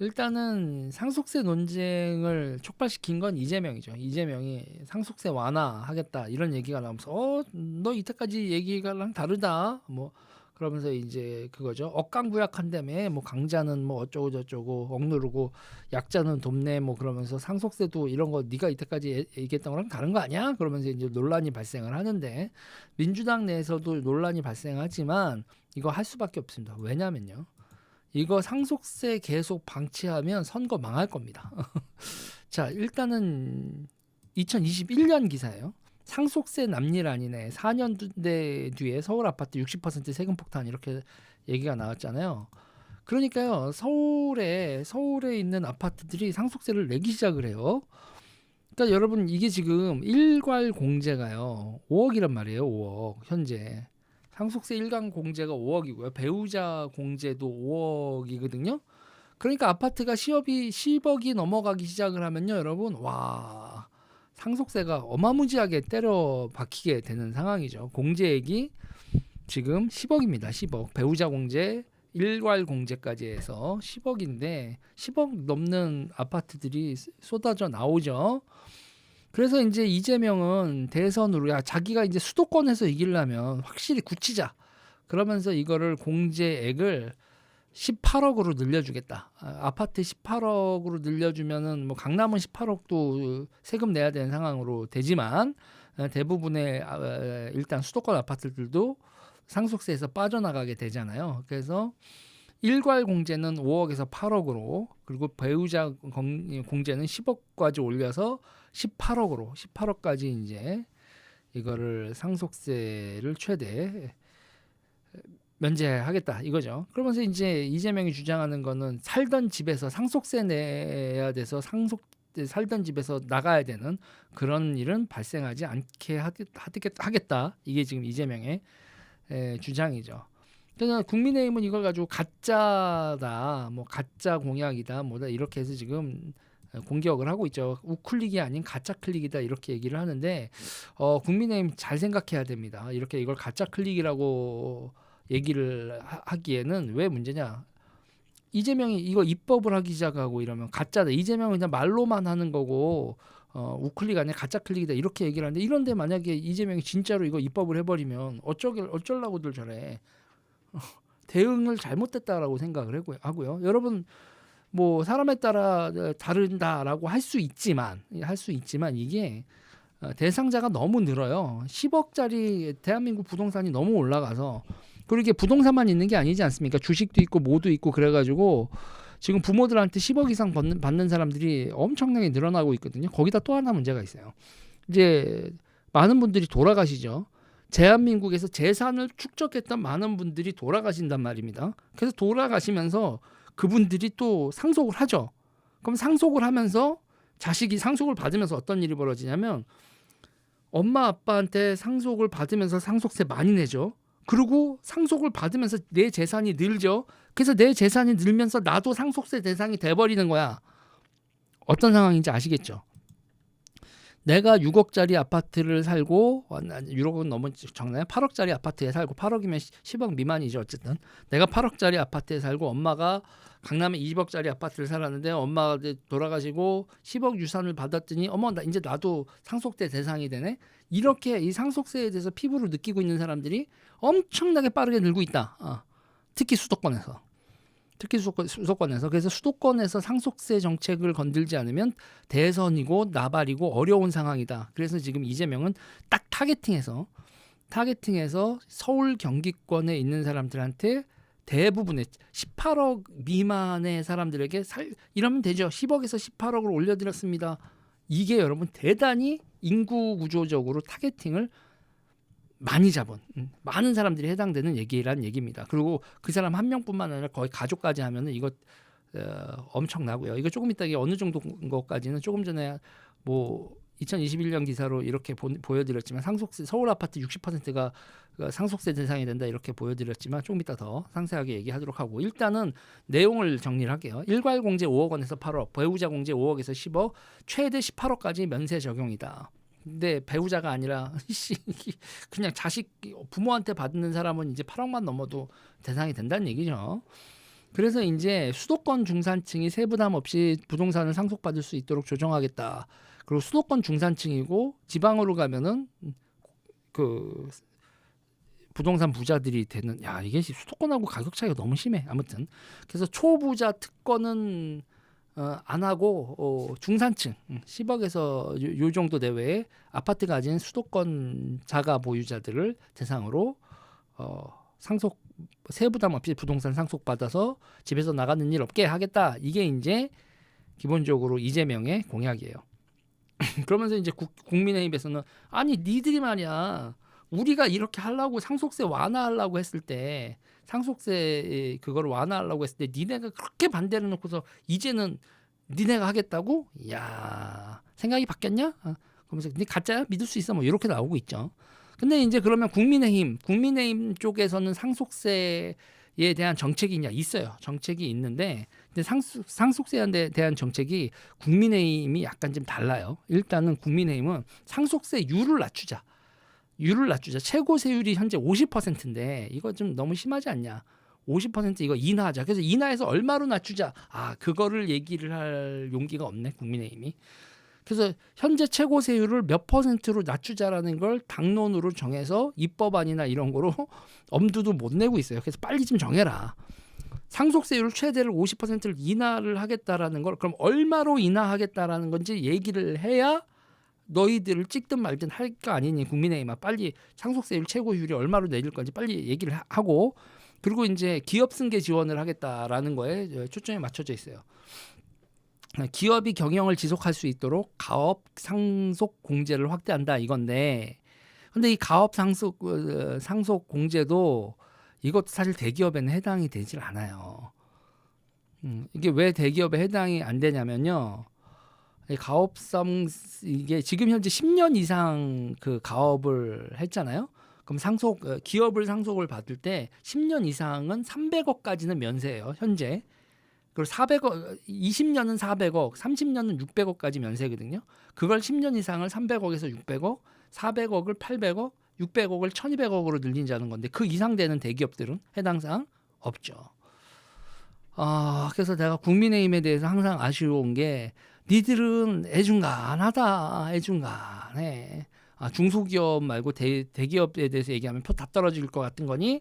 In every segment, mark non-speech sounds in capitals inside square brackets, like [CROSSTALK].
일단은 상속세 논쟁을 촉발시킨 건 이재명이죠. 이재명이 상속세 완화하겠다 이런 얘기가 나오면서 어 너 이때까지 얘기가랑 다르다 뭐 그러면서 이제 그거죠. 억강구약한다며 뭐 강자는 뭐 어쩌고 저쩌고 억누르고 약자는 돕네 뭐 그러면서 상속세도 이런 거 네가 이때까지 얘- 얘기했던 거랑 다른 거 아니야? 그러면서 이제 논란이 발생을 하는데 민주당 내에서도 논란이 발생하지만 이거 할 수밖에 없습니다. 왜냐면요. 이거 상속세 계속 방치하면 선거 망할 겁니다. [LAUGHS] 자, 일단은 2021년 기사예요. 상속세 남일아니네 4년 대 뒤에 서울 아파트 60% 세금 폭탄 이렇게 얘기가 나왔잖아요. 그러니까요. 서울에 서울에 있는 아파트들이 상속세를 내기 시작을 해요. 그러니까 여러분 이게 지금 일괄 공제가요. 5억이란 말이에요. 5억 현재. 상속세 일간 공제가 5억이고요. 배우자 공제도 5억이거든요. 그러니까 아파트가 시업이 10억이 넘어가기 시작을 하면요, 여러분. 와. 상속세가 어마무지하게 때려 박히게 되는 상황이죠. 공제액이 지금 10억입니다. 10억. 배우자 공제, 일괄 공제까지 해서 10억인데 10억 넘는 아파트들이 쏟아져 나오죠. 그래서 이제 이재명은 대선으로 야 자기가 이제 수도권에서 이기려면 확실히 굳히자. 그러면서 이거를 공제액을 18억으로 늘려주겠다. 아, 아파트 18억으로 늘려주면은 뭐 강남은 18억도 세금 내야 되는 상황으로 되지만 어, 대부분의 아, 어, 일단 수도권 아파트들도 상속세에서 빠져나가게 되잖아요. 그래서 일괄 공제는 5억에서 8억으로 그리고 배우자 공- 공제는 10억까지 올려서 18억으로 18억까지 이제 이거를 상속세를 최대 면제하겠다 이거죠. 그러면서 이제 이재명이 주장하는 거는 살던 집에서 상속세 내야 돼서 상속 살던 집에서 나가야 되는 그런 일은 발생하지 않게 하겠- 하겠- 하겠다. 이게 지금 이재명의 에, 주장이죠. 그러나 국민의힘은 이걸 가지고 가짜다, 뭐 가짜 공약이다, 뭐다 이렇게 해서 지금 공격을 하고 있죠. 우클릭이 아닌 가짜 클릭이다 이렇게 얘기를 하는데 어, 국민의힘 잘 생각해야 됩니다. 이렇게 이걸 가짜 클릭이라고 얘기를 하, 하기에는 왜 문제냐? 이재명이 이거 입법을 하기 시작하고 이러면 가짜다. 이재명은 그냥 말로만 하는 거고 어, 우클릭 아니라 가짜 클릭이다 이렇게 얘기를 하는데 이런데 만약에 이재명이 진짜로 이거 입법을 해버리면 어쩌길 어쩔라고들 저래 [LAUGHS] 대응을 잘못했다라고 생각을 하고- 하고요. 여러분 뭐 사람에 따라 어, 다른다라고 할 수 있지만 할 수 있지만 이게 어, 대상자가 너무 늘어요. 10억짜리 대한민국 부동산이 너무 올라가서 그리고 이게 부동산만 있는 게 아니지 않습니까? 주식도 있고 뭐도 있고 그래가지고 지금 부모들한테 10억 이상 받는, 받는 사람들이 엄청나게 늘어나고 있거든요. 거기다 또 하나 문제가 있어요. 이제 많은 분들이 돌아가시죠. 대한민국에서 재산을 축적했던 많은 분들이 돌아가신단 말입니다. 그래서 돌아가시면서 그분들이 또 상속을 하죠. 그럼 상속을 하면서 자식이 상속을 받으면서 어떤 일이 벌어지냐면 엄마 아빠한테 상속을 받으면서 상속세 많이 내죠. 그리고 상속을 받으면서 내 재산이 늘죠. 그래서 내 재산이 늘면서 나도 상속세 대상이 돼버리는 거야. 어떤 상황인지 아시겠죠? 내가 6억짜리 아파트를 살고 6억은 너무 적나요? 8억짜리 아파트에 살고 8억이면 10억 미만이죠 어쨌든 내가 8억짜리 아파트에 살고 엄마가 강남에 20억짜리 아파트를 살았는데 엄마가 이제 돌아가시고 10억 유산을 받았더니 어머 나 이제 나도 상속세 대상이 되네 이렇게 이 상속세에 대해서 피부로 느끼고 있는 사람들이 엄청나게 빠르게 늘고 있다 어. 특히 수도권에서 특히 수도권, 수도권 에서 그래서 수도권에서 상속세 정책을 건들지 않으면 대선이고 나발이고 어려운 상황이다. 그래서 지금 이재명은 딱 타겟팅해서 타겟팅해서 서울 경기권에 있는 사람들한테 대부분의 18억 미만의 사람들에게 살 이러면 되죠. 10억에서 18억을 올려드렸습니다. 이게 여러분 대단히 인구 구조적으로 타겟팅을 많이 잡은 음, 많은 사람들이 해당되는 얘기란 얘기입니다. 그리고 그 사람 한 명뿐만 아니라 거의 가족까지 하면은 이거 어, 엄청나고요. 이거 조금 이따 어느 정도 것까지는 조금 전에 뭐 2021년 기사로 이렇게 보, 보여드렸지만 상속세 서울 아파트 60%가 상속세 대상이 된다 이렇게 보여드렸지만 조금 이따 더 상세하게 얘기하도록 하고 일단은 내용을 정리를 할게요. 일괄 공제 5억 원에서 8억, 배우자 공제 5억에서 10억, 최대 18억까지 면세 적용이다. 근데 배우자가 아니라 [LAUGHS] 씨, 그냥 자식 부모한테 받는 사람은 이제 8억만 넘어도 대상이 된다는 얘기죠. 그래서 이제 수도권 중산층이 세부담 없이 부동산을 상속받을 수 있도록 조정하겠다. 그리고 수도권 중산층이고 지방으로 가면은 그 부동산 부자들이 되는 야 이게 수도권하고 가격 차이가 너무 심해. 아무튼. 그래서 초부자 특권은 어, 안 하고 어, 중산층 음, 10억에서 요, 요 정도 내외의 아파트 가진 수도권 자가 보유자들을 대상으로 어, 상속 세부담 없이 부동산 상속 받아서 집에서 나가는 일 없게 하겠다. 이게 이제 기본적으로 이재명의 공약이에요. [LAUGHS] 그러면서 이제 국, 국민의힘에서는 아니 니들이 말이야 우리가 이렇게 하려고 상속세 완화하려고 했을 때 상속세 그거를 완화하려고 했을 때 니네가 그렇게 반대를 놓고서 이제는 니네가 하겠다고? 야 생각이 바뀌었냐? 어, 그러면서 니 가짜야? 믿을 수 있어? 뭐 이렇게 나오고 있죠. 근데 이제 그러면 국민의힘 국민의힘 쪽에서는 상속세 에 대한 정책이 있냐 있어요. 정책이 있는데 근데 상속, 상속세에 대한 정책이 국민의힘이 약간 좀 달라요. 일단은 국민의힘은 상속세율을 낮추자. 율을 낮추자. 최고 세율이 현재 50%인데 이거 좀 너무 심하지 않냐? 50% 이거 인하하자. 그래서 인하해서 얼마로 낮추자. 아, 그거를 얘기를 할 용기가 없네. 국민의힘이. 그래서 현재 최고 세율을 몇 퍼센트로 낮추자라는 걸 당론으로 정해서 입법안이나 이런 거로 [LAUGHS] 엄두도 못 내고 있어요. 그래서 빨리 좀 정해라. 상속세율 최대를 50%를 인하를 하겠다라는 걸 그럼 얼마로 인하하겠다라는 건지 얘기를 해야 너희들을 찍든 말든 할 거 아니니 국민의힘아 빨리 상속세율 최고율이 얼마로 내릴 건지 빨리 얘기를 하- 하고 그리고 이제 기업 승계 지원을 하겠다라는 거에 초점이 맞춰져 있어요. 기업이 경영을 지속할 수 있도록 가업 상속 공제를 확대한다 이건데 근데 이 가업 상속 어, 상속 공제도 이것도 사실 대기업에는 해당이 되질 않아요. 음, 이게 왜 대기업에 해당이 안 되냐면요. 이 가업성 이게 지금 현재 10년 이상 그 가업을 했잖아요. 그럼 상속 어, 기업을 상속을 받을 때 10년 이상은 300억까지는 면세예요. 현재. 그리고 400억 20년은 400억, 30년은 600억까지 면세거든요. 그걸 10년 이상을 300억에서 600억, 400억을 800억, 600억을 1200억으로 늘린다는 건데 그 이상 되는 대기업들은 해당 사항 없죠. 아, 그래서 내가 국민의힘에 대해서 항상 아쉬운 게 니들은 애중간하다, 애중간해. 아, 중소기업 말고 대, 대기업에 대해서 얘기하면 표 다 떨어질 것 같은 거니?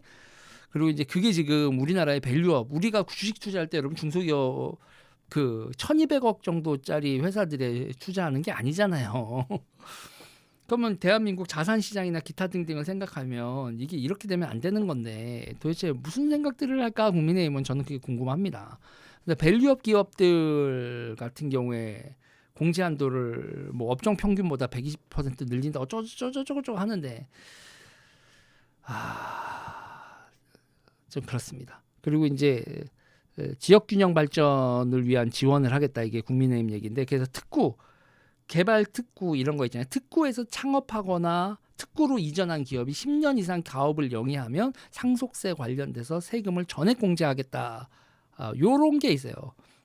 그리고 이제 그게 지금 우리나라의 밸류업, 우리가 주식 투자할 때 여러분 중소기업 그 1200억 정도짜리 회사들에 투자하는 게 아니잖아요. [LAUGHS] 그러면 대한민국 자산 시장이나 기타 등등을 생각하면 이게 이렇게 되면 안 되는 건데 도대체 무슨 생각들을 할까 국민의힘은 저는 그게 궁금합니다. 근데 밸류업 기업들 같은 경우에 공제 한도를 뭐 업종 평균보다 120% 늘린다 어쩌고저쩌고 하는데 아 좀 그렇습니다. 그리고 이제 지역 균형 발전을 위한 지원을 하겠다 이게 국민의힘 얘기인데 그래서 특구 개발 특구 이런 거 있잖아요. 특구에서 창업하거나 특구로 이전한 기업이 10년 이상 가업을 영위하면 상속세 관련돼서 세금을 전액 공제하겠다. 아, 요런 게 있어요.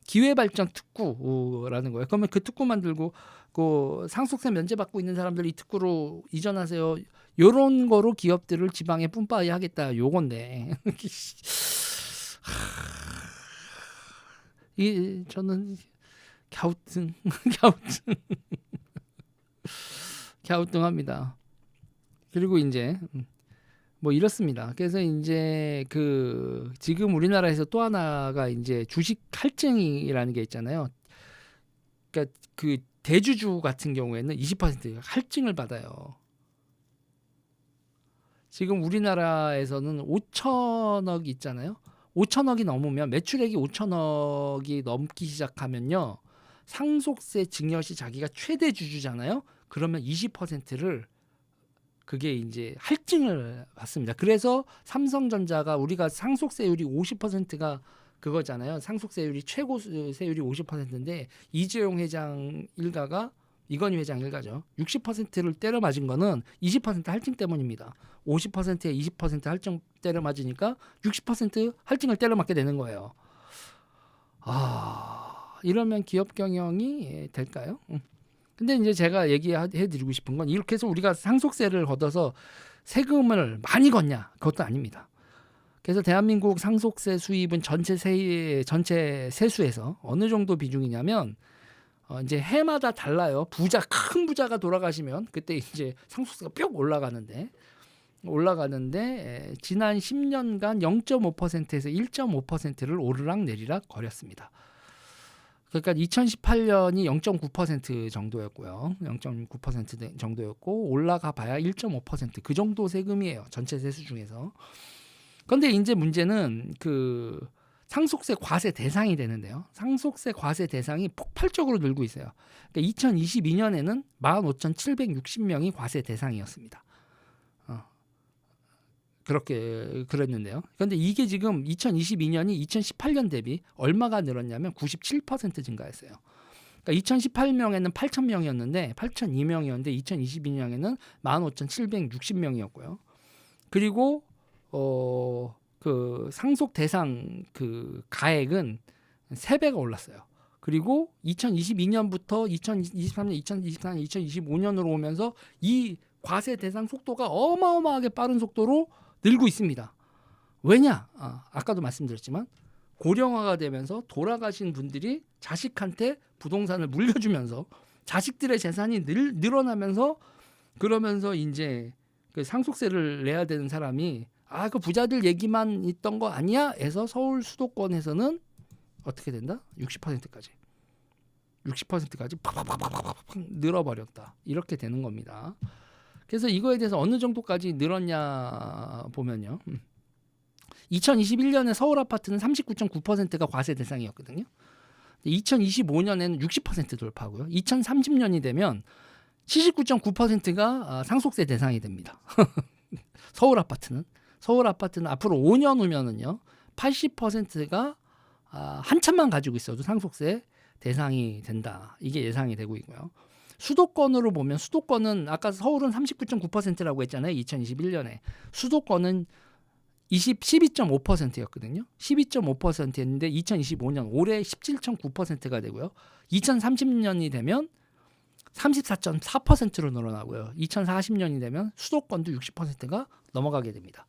기회발전 특구라는 거예요. 그러면 그 특구 만들고 그 상속세 면제받고 있는 사람들 이 특구로 이전하세요. 요런 거로 기업들을 지방에 뿜빠이 하겠다. 요건데. [LAUGHS] 이 저는 갸우뚱 [LAUGHS] 갸우뚱 갸우뚱합니다. 그리고 이제 음, 뭐 이렇습니다. 그래서 이제 그 지금 우리나라에서 또 하나가 이제 주식 할증이라는 게 있잖아요. 그러니까 그 대주주 같은 경우에는 20% 할증을 받아요. 지금 우리나라에서는 5천억 있잖아요. 5천억이 넘으면 매출액이 5천억이 넘기 시작하면요. 상속세 증여시 자기가 최대 주주잖아요. 그러면 20%를 그게 이제 할증을 받습니다. 그래서 삼성전자가 우리가 상속세율이 50%가 그거잖아요. 상속세율이 최고 수- 세율이 50%인데 이재용 회장 일가가 이건희 회장 일가죠. 60%를 때려 맞은 거는 20% 할증 때문입니다. 50%에 20% 할증 때려 맞으니까 60% 할증을 때려 맞게 되는 거예요. 아, 이러면 기업 경영이 예, 될까요? 음. 근데 이제 제가 얘기해 드리고 싶은 건 이렇게 해서 우리가 상속세를 걷어서 세금을 많이 걷냐? 그것도 아닙니다. 그래서 대한민국 상속세 수입은 전체 세 전체 세수에서 어느 정도 비중이냐면 어 이제 해마다 달라요. 부자 큰 부자가 돌아가시면 그때 이제 상속세가 뿅 올라가는데 올라가는데 에, 지난 10년간 0.5%에서 1.5%를 오르락 내리락 거렸습니다. 그러니까 2018년이 0.9% 정도였고요. 0.9% 정도였고 올라가 봐야 1.5%그 정도 세금이에요. 전체 세수 중에서. 그런데 이제 문제는 그 상속세 과세 대상이 되는데요. 상속세 과세 대상이 폭발적으로 늘고 있어요. 그러니까 2022년에는 15,760명이 과세 대상이었습니다. 어. 그렇게 그랬는데요. 그런데 이게 지금 2022년이 2018년 대비 얼마가 늘었냐면 97% 증가했어요. 그러니까 2018년에는 8,000명이었는데 8,002명이었는데 2022년에는 15,760명이었고요. 그리고 어 그 상속 대상 그 가액은 세 배가 올랐어요. 그리고 2022년부터 2023년, 2024년, 2025년으로 오면서 이 과세 대상 속도가 어마어마하게 빠른 속도로 늘고 있습니다. 왜냐? 아, 아까도 말씀드렸지만 고령화가 되면서 돌아가신 분들이 자식한테 부동산을 물려주면서 자식들의 재산이 늘, 늘어나면서 그러면서 이제 그 상속세를 내야 되는 사람이 아 그 부자들 얘기만 있던 거 아니야? 해서 서울 수도권에서는 어떻게 된다? 60%까지 60%까지 팍팍팍팍팍 늘어버렸다 이렇게 되는 겁니다. 그래서 이거에 대해서 어느 정도까지 늘었냐 보면요. 2021년에 서울 아파트는 39.9%가 과세 대상이었거든요. 2025년에는 60% 돌파하고요. 2030년이 되면 79.9%가 상속세 대상이 됩니다. [LAUGHS] 서울 아파트는 서울 아파트는 앞으로 5년 후면은요. 80%가 아, 한참만 가지고 있어도 상속세 대상이 된다. 이게 예상이 되고 있고요. 수도권으로 보면 수도권은 아까 서울은 39.9%라고 했잖아요. 2021년에 수도권은 20, 12.5%였거든요. 12.5%였는데 2025년 올해 17.9%가 되고요. 2030년이 되면 34.4%로 늘어나고요. 2040년이 되면 수도권도 60%가 넘어가게 됩니다.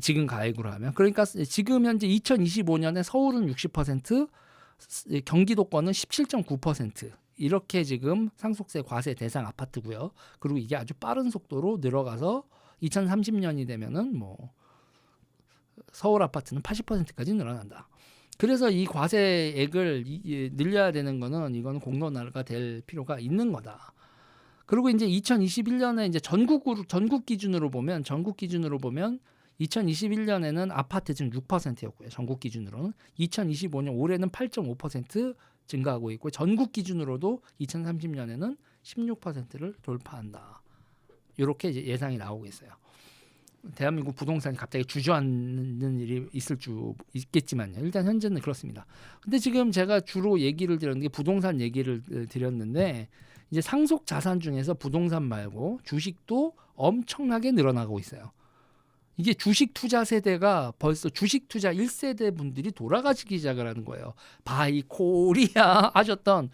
지금 가액으로 하면 그러니까 지금 현재 2025년에 서울은 60% 경기도권은 17.9% 이렇게 지금 상속세 과세 대상 아파트고요. 그리고 이게 아주 빠른 속도로 늘어가서 2030년이 되면은 뭐 서울 아파트는 80%까지 늘어난다. 그래서 이 과세액을 늘려야 되는 거는 이거는 공론화가 될 필요가 있는 거다. 그리고 이제 2021년에 이제 전국으로 전국 기준으로 보면 전국 기준으로 보면 2021년에는 아파트 지금 6%였고요. 전국 기준으로는 2025년 올해는 8.5% 증가하고 있고 전국 기준으로도 2030년에는 16%를 돌파한다. 이렇게 예상이 나오고 있어요. 대한민국 부동산이 갑자기 주저앉는 일이 있을 수 있겠지만요. 일단 현재는 그렇습니다. 근데 지금 제가 주로 얘기를 드렸는 게 부동산 얘기를 드렸는데 이제 상속 자산 중에서 부동산 말고 주식도 엄청나게 늘어나고 있어요. 이게 주식 투자 세대가 벌써 주식 투자 1세대 분들이 돌아가시기 시작을 하는 거예요. 바이 코리아 [LAUGHS] 하셨던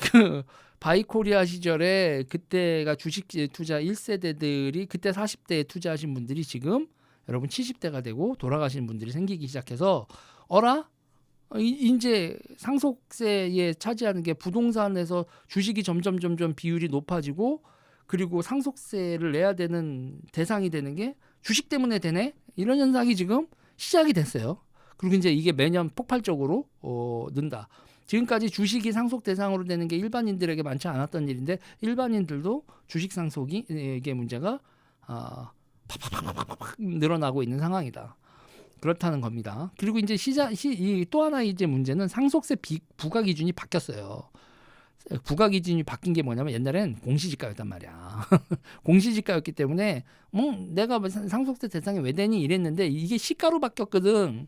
그 바이코리아 시절에 그때가 주식 투자 1세대들이 그때 40대에 투자하신 분들이 지금 여러분 70대가 되고 돌아가시는 분들이 생기기 시작해서 어라 이제 상속세에 차지하는 게 부동산에서 주식이 점점 점점 비율이 높아지고 그리고 상속세를 내야 되는 대상이 되는 게 주식 때문에 되네 이런 현상이 지금 시작이 됐어요. 그리고 이제 이게 매년 폭발적으로 어, 는다. 지금까지 주식이 상속 대상으로 되는 게 일반인들에게 많지 않았던 일인데 일반인들도 주식 상속이 이게 문제가 아, 늘어나고 있는 상황이다. 그렇다는 겁니다. 그리고 이제 시장 시, 또 하나 이제 문제는 상속세 비, 부과 기준이 바뀌었어요. 부가 기준이 바뀐 게 뭐냐면 옛날엔 공시지가였단 말이야. [LAUGHS] 공시지가였기 때문에 음, 내가 뭐 상속세 대상이 왜 되니 이랬는데 이게 시가로 바뀌었거든.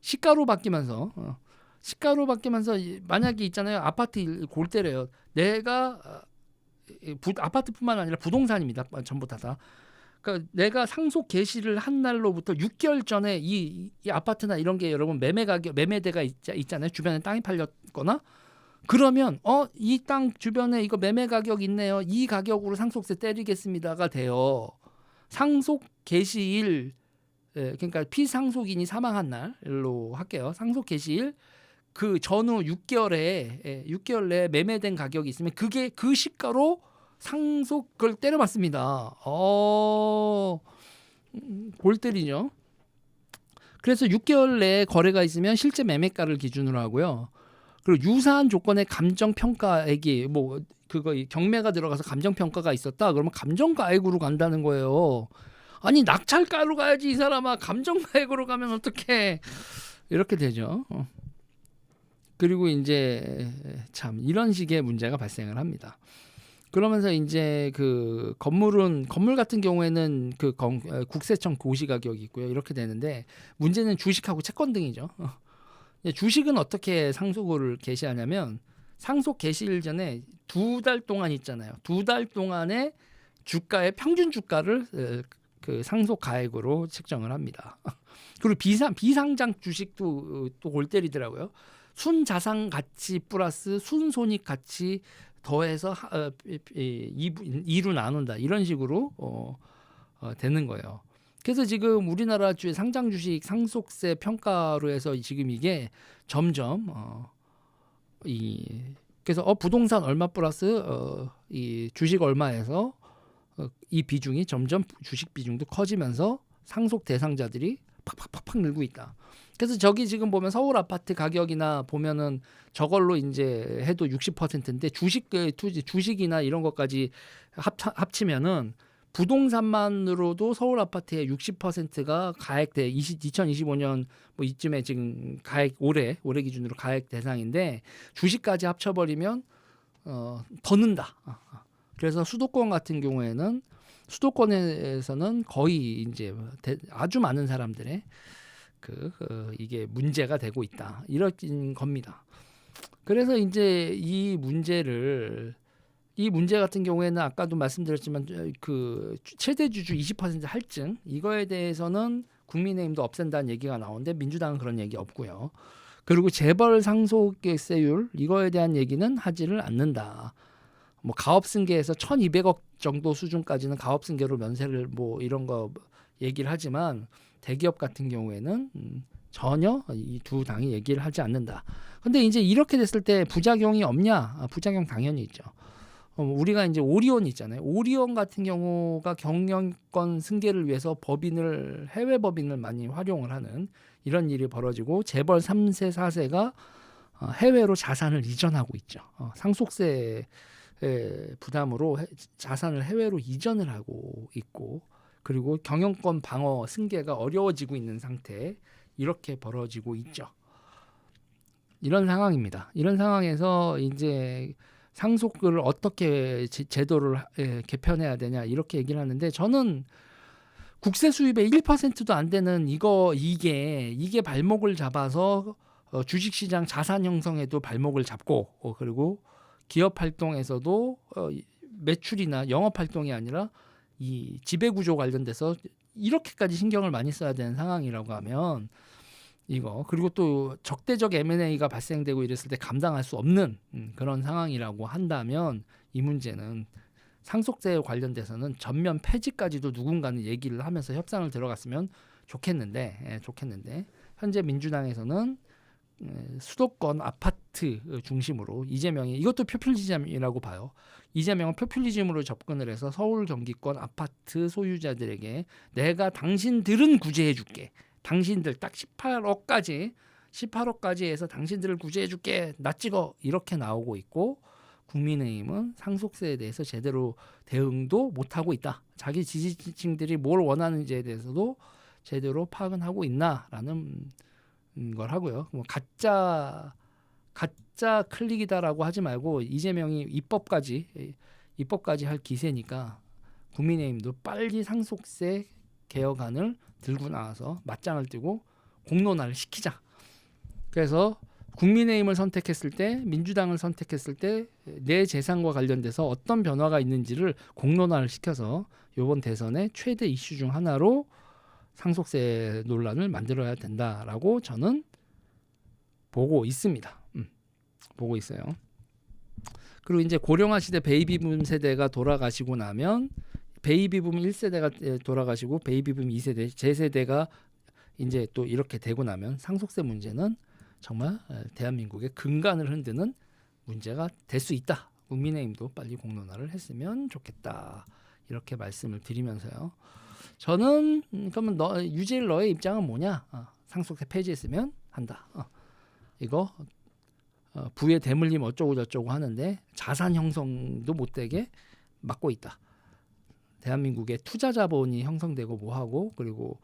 시가로 바뀌면서 어. 시가로 바뀌면서 만약에 있잖아요. 아파트 골 때려요. 내가 어, 부, 아파트뿐만 아니라 부동산입니다. 전부 다 다. 그러니까 내가 상속 개시를 한 날로부터 6개월 전에 이, 이 아파트나 이런 게 여러분 매매 가격 매매대가 있, 있잖아요. 주변에 땅이 팔렸거나 그러면 어 이 땅 주변에 이거 매매 가격 있네요. 이 가격으로 상속세 때리겠습니다가 돼요. 상속 개시일 예, 그러니까 피상속인이 사망한 날로 할게요. 상속 개시일 그 전후 6개월에 예, 6개월 내에 매매된 가격이 있으면 그게 그 시가로 상속을 때려맞습니다. 어, 음, 골 때리죠. 그래서 6개월 내에 거래가 있으면 실제 매매가를 기준으로 하고요. 그리고 유사한 조건의 감정 평가액이 뭐 그거 이 경매가 들어가서 감정 평가가 있었다. 그러면 감정 가액으로 간다는 거예요. 아니 낙찰가로 가야지 이 사람아 감정 가액으로 가면 어떻게 이렇게 되죠. 어. 그리고 이제 참 이런 식의 문제가 발생을 합니다. 그러면서 이제 그 건물은 건물 같은 경우에는 그 건- 어, 국세청 고시 가격이 있고요. 이렇게 되는데 문제는 주식하고 채권 등이죠. 어. 예, 주식은 어떻게 상속을 개시하냐면 상속 개시일 전에 두 달 동안 있잖아요. 두 달 동안의 주가의 평균 주가를 어, 그 상속 가액으로 측정을 합니다. [LAUGHS] 그리고 비상 비상장 주식도 어, 또골 때리더라고요. 순 자산 가치 플러스 순 손익 가치 더해서 하- 어, 이- 이로 나눈다 이런 식으로 어, 어, 되는 거예요. 그래서 지금 우리나라 주 상장 주식 상속세 평가로 해서 지금 이게 점점 어, 이 그래서 어 부동산 얼마 플러스 어, 이 주식 얼마에서 어, 이 비중이 점점 주식 비중도 커지면서 상속 대상자들이 팍팍팍팍 늘고 있다. 그래서 저기 지금 보면 서울 아파트 가격이나 보면은 저걸로 이제 해도 60%인데 주식 그 투지 주식이나 이런 것까지 합 합치면은 부동산만으로도 서울 아파트의 60%가 가액대 20, 2025년 뭐 이쯤에 지금 가액 올해 올해 기준으로 가액 대상인데 주식까지 합쳐버리면 어, 더 는다. 아, 아. 그래서 수도권 같은 경우에는 수도권에서는 거의 이제 대- 아주 많은 사람들의 그 어, 이게 문제가 되고 있다 이런 겁니다. 그래서 이제 이 문제를 이 문제 같은 경우에는 아까도 말씀드렸지만 저- 그 최대 주주 20% 할증 이거에 대해서는 국민의힘도 없앤다는 얘기가 나오는데 민주당은 그런 얘기 없고요. 그리고 재벌 상속세율 이거에 대한 얘기는 하지를 않는다. 뭐 가업 승계에서 1,200억 정도 수준까지는 가업 승계로 면세를 뭐 이런 거 얘기를 하지만 대기업 같은 경우에는 음, 전혀 이 두 당이 얘기를 하지 않는다. 근데 이제 이렇게 됐을 때 부작용이 없냐? 아, 부작용 당연히 있죠. 어, 우리가 이제 오리온 있잖아요. 오리온 같은 경우가 경영권 승계를 위해서 법인을 해외 법인을 많이 활용을 하는 이런 일이 벌어지고 재벌 3세 4세가 어, 해외로 자산을 이전하고 있죠. 어, 상속세 에, 부담으로 해- 자산을 해외로 이전을 하고 있고 그리고 경영권 방어 승계가 어려워지고 있는 상태 이렇게 벌어지고 있죠. 이런 상황입니다. 이런 상황에서 이제 상속을 어떻게 제, 제도를 하- 예, 개편해야 되냐 이렇게 얘기를 하는데 저는 국세 수입의 1%도 안 되는 이거 이게 이게 발목을 잡아서 어, 주식시장 자산 형성에도 발목을 잡고 어, 그리고 기업 활동에서도 어, 이- 매출이나 영업 활동이 아니라 이 지배 구조 관련돼서 이렇게까지 신경을 많이 써야 되는 상황이라고 하면 이거 그리고 또 적대적 M&A가 발생되고 이랬을 때 감당할 수 없는 음, 그런 상황이라고 한다면 이 문제는 상속세 관련돼서는 전면 폐지까지도 누군가는 얘기를 하면서 협상을 들어갔으면 좋겠는데 예, 좋겠는데 현재 민주당에서는 에, 수도권 아파트 중심으로 이재명이 이것도 표퓰리즘이라고 봐요. 이재명은 표퓰리즘으로 접근을 해서 서울 경기권 아파트 소유자들에게 내가 당신들은 구제해 줄게. 당신들 딱 18억까지 18억까지 해서 당신들을 구제해 줄게. 나 찍어. 이렇게 나오고 있고 국민의힘은 상속세에 대해서 제대로 대응도 못 하고 있다. 자기 지지층들이 뭘 원하는지에 대해서도 제대로 파악은 하고 있나라는 음, 걸 하고요. 뭐 가짜 가짜 클릭이다라고 하지 말고 이재명이 입법까지 예, 입법까지 할 기세니까 국민의힘도 빨리 상속세 개혁안을 들고 나와서 맞짱을 뜨고 공론화를 시키자. 그래서 국민의힘을 선택했을 때 민주당을 선택했을 때 내 재산과 관련돼서 어떤 변화가 있는지를 공론화를 시켜서 이번 대선의 최대 이슈 중 하나로 상속세 논란을 만들어야 된다라고 저는 보고 있습니다. 음, 보고 있어요. 그리고 이제 고령화 시대 베이비붐 세대가 돌아가시고 나면 베이비붐 1세대가 돌아가시고 베이비붐 2세대 제 세대가 이제 또 이렇게 되고 나면 상속세 문제는 정말 에, 대한민국의 근간을 흔드는 문제가 될 수 있다. 국민의힘도 빨리 공론화를 했으면 좋겠다. 이렇게 말씀을 드리면서요. 저는 음, 그러면 너 유재일 너의 입장은 뭐냐? 어, 상속세 폐지했으면 한다. 어, 이거 어, 부의 대물림 어쩌고 저쩌고 하는데 자산 형성도 못 되게 막고 있다. 대한민국의 투자 자본이 형성되고 뭐하고 그리고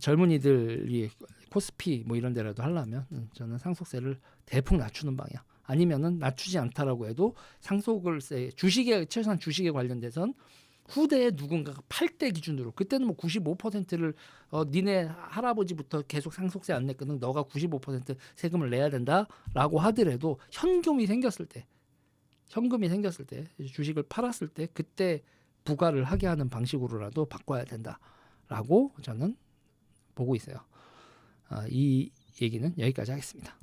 젊은이들이 코스피 뭐 이런 데라도 하려면 음, 저는 상속세를 대폭 낮추는 방향. 아니면은 낮추지 않다라고 해도 상속을세 주식에 최소한 주식에 관련돼선 후대에 누군가가 팔 때 기준으로 그때는 뭐 95%를 어 니네 할아버지부터 계속 상속세 안 냈거든 너가 95% 세금을 내야 된다라고 하더라도 현금이 생겼을 때 현금이 생겼을 때 주식을 팔았을 때 그때 부과를 하게 하는 방식으로라도 바꿔야 된다라고 저는 보고 있어요. 아, 이 얘기는 여기까지 하겠습니다.